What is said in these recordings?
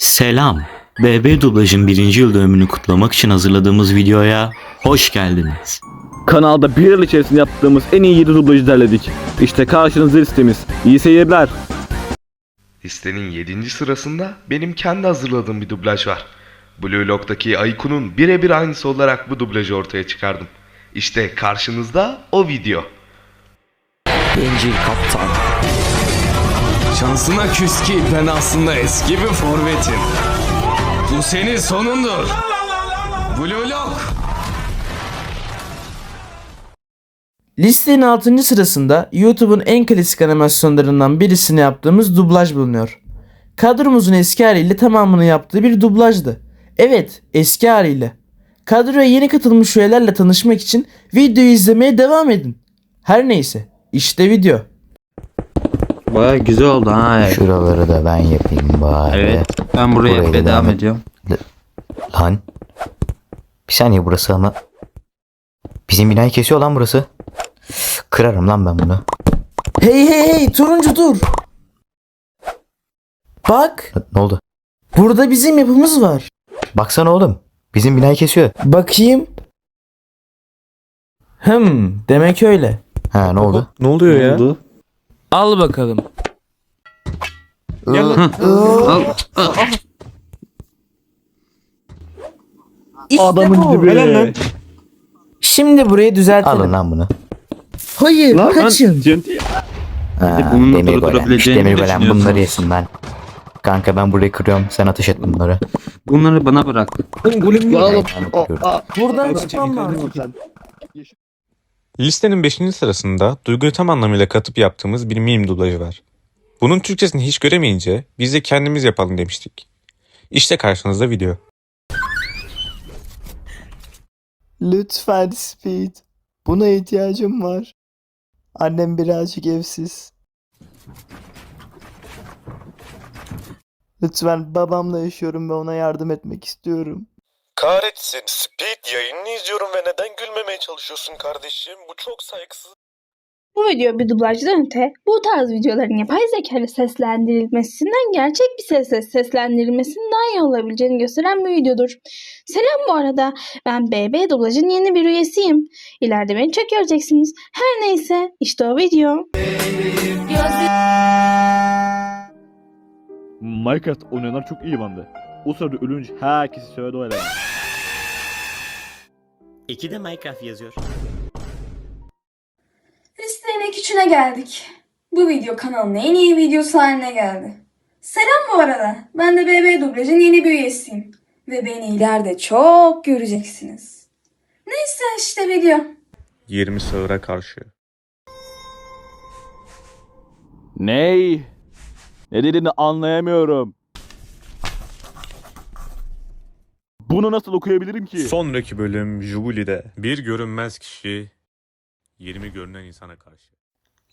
Selam. BB dublajın birinci yıl dönümünü kutlamak için hazırladığımız videoya hoş geldiniz. Kanalda bir yıl içerisinde yaptığımız en iyi 7 dublajı derledik. İşte karşınızda listemiz. İyi seyirler. Listenin 7. sırasında benim kendi hazırladığım bir dublaj var. Blue Lock'taki Ayku'nun birebir aynısı olarak bu dublajı ortaya çıkardım. İşte karşınızda o video. Bencil kaptan. Şansına küs ki ben aslında eski bir forvetim. Bu senin sonundur. Blue Lock. Listenin 6. sırasında YouTube'un en klasik animasyonlarından birisini yaptığımız dublaj bulunuyor. Kadromuzun eski haliyle tamamını yaptığı bir dublajdı. Evet, eski haliyle. Kadroya yeni katılmış üyelerle tanışmak için videoyu izlemeye devam edin. Her neyse, işte video. Baya güzel oldu ha. Şuraları da ben yapayım bari. Evet. Ben buraya Burayı da yapmaya devam ediyorum. Lan. Bir saniye burası ama. Bizim binayı kesiyor lan burası. Kırarım lan ben bunu. Hey hey hey, turuncu dur. Bak, Ne oldu? burada bizim yapımız var. Baksana oğlum. Bizim binayı kesiyor. Bakayım. Hmm, demek öyle. Ha ne oldu? Ne oluyor ya? Al bakalım. İşte Adamın bu. dibi. Şimdi burayı düzeltelim. Alın lan bunu. Hayır, kaçın. Ha, bununla demir golem. durdurabileceğini Demir mi golem düşünüyorsun? bunları yesin ben. Kanka ben burayı kırıyorum. Sen ateş et bunları. Bunları bana bırak. Ben kırıyorum. Buradan çıkmam lazım. Listenin 5. sırasında duyguyu tam anlamıyla katıp yaptığımız bir meme dublajı var. Bunun Türkçesini hiç göremeyince biz de kendimiz yapalım demiştik. İşte karşınızda video. Lütfen Speed. Buna ihtiyacım var. Annem birazcık evsiz. Lütfen babamla yaşıyorum ve ona yardım etmek istiyorum. Kahretsin. Speed yayınını izliyorum ve neden gülmemeye çalışıyorsun kardeşim? Bu çok saygısız. Bu video bir dublajdan öte bu tarz videoların yapay zeka ile seslendirilmesinden gerçek bir sesle seslendirilmesinin daha iyi olabileceğini gösteren bir videodur. Selam bu arada. Ben BB dublajın yeni bir üyesiyim. İleride beni çok göreceksiniz. Her neyse işte o video. Minecraft oynayanlar çok iyi bandı. O sırada ölünce herkesi söyledi o eleman. İki de Minecraft yazıyor. Listenin ilk üçüne geldik. Bu video kanalın en iyi videosu haline geldi. Selam bu arada. Ben de BB Dublaj'ın yeni bir üyesiyim. Ve beni ileride çok göreceksiniz. Neyse işte video. 20 sığıra karşı. Ney? Ne dediğini anlayamıyorum. Bunu nasıl okuyabilirim ki? Sonraki bölüm Jubilee'de bir görünmez kişi 20 görünen insana karşı.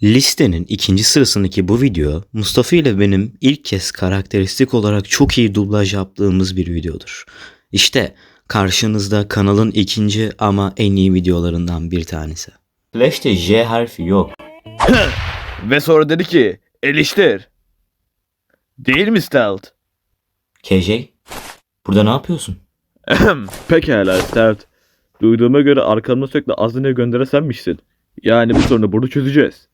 Listenin ikinci sırasındaki bu video Mustafa ile benim ilk kez karakteristik olarak çok iyi dublaj yaptığımız bir videodur. İşte karşınızda kanalın ikinci ama en iyi videolarından bir tanesi. Flash'te J harfi yok. Ve sonra dedi ki eleştir. Değil mi Stealth? KJ, burada ne yapıyorsun? Pekala Stealth. Duyduğuma göre arkamda sürekli azine gönderen senmişsin. Yani bu sorunu burada çözeceğiz.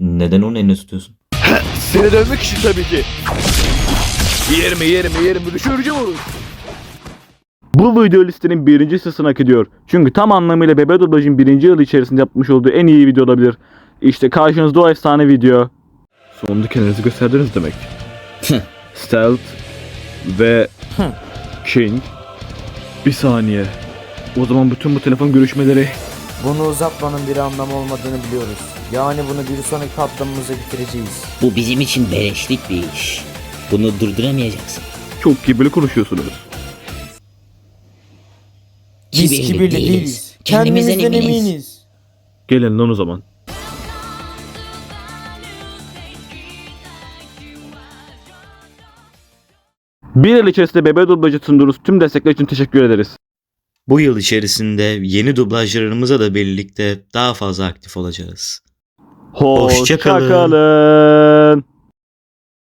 Neden onun eline tutuyorsun? Seni dövmek için tabii ki. Yerime yerime yerime düşüreceğim onu. Bu video listenin birinci sırasına hak ediyor. Çünkü tam anlamıyla Bebe Dublaj'ın birinci yılı içerisinde yapmış olduğu en iyi video olabilir. İşte karşınızda o efsane video. Sonunda kendinizi gösterdiniz demek. Stealth ve King. Bir saniye. O zaman bütün bu telefon görüşmeleri Bunu uzatmanın bir anlamı olmadığını biliyoruz. Yani bunu bir sonraki patlamamıza bitireceğiz. Bu bizim için beleşlik bir iş. Bunu durduramayacaksın. çok kibirli konuşuyorsunuz. Biz kibirli değiliz. Kendimizden eminiz. Gelin lan o zaman. Bir yıl içerisinde bebe dublajı sunduğunuz tüm destekler için teşekkür ederiz. Bu yıl içerisinde yeni dublajlarımıza da birlikte daha fazla aktif olacağız. Hoşça kalın. Hoşça kalın.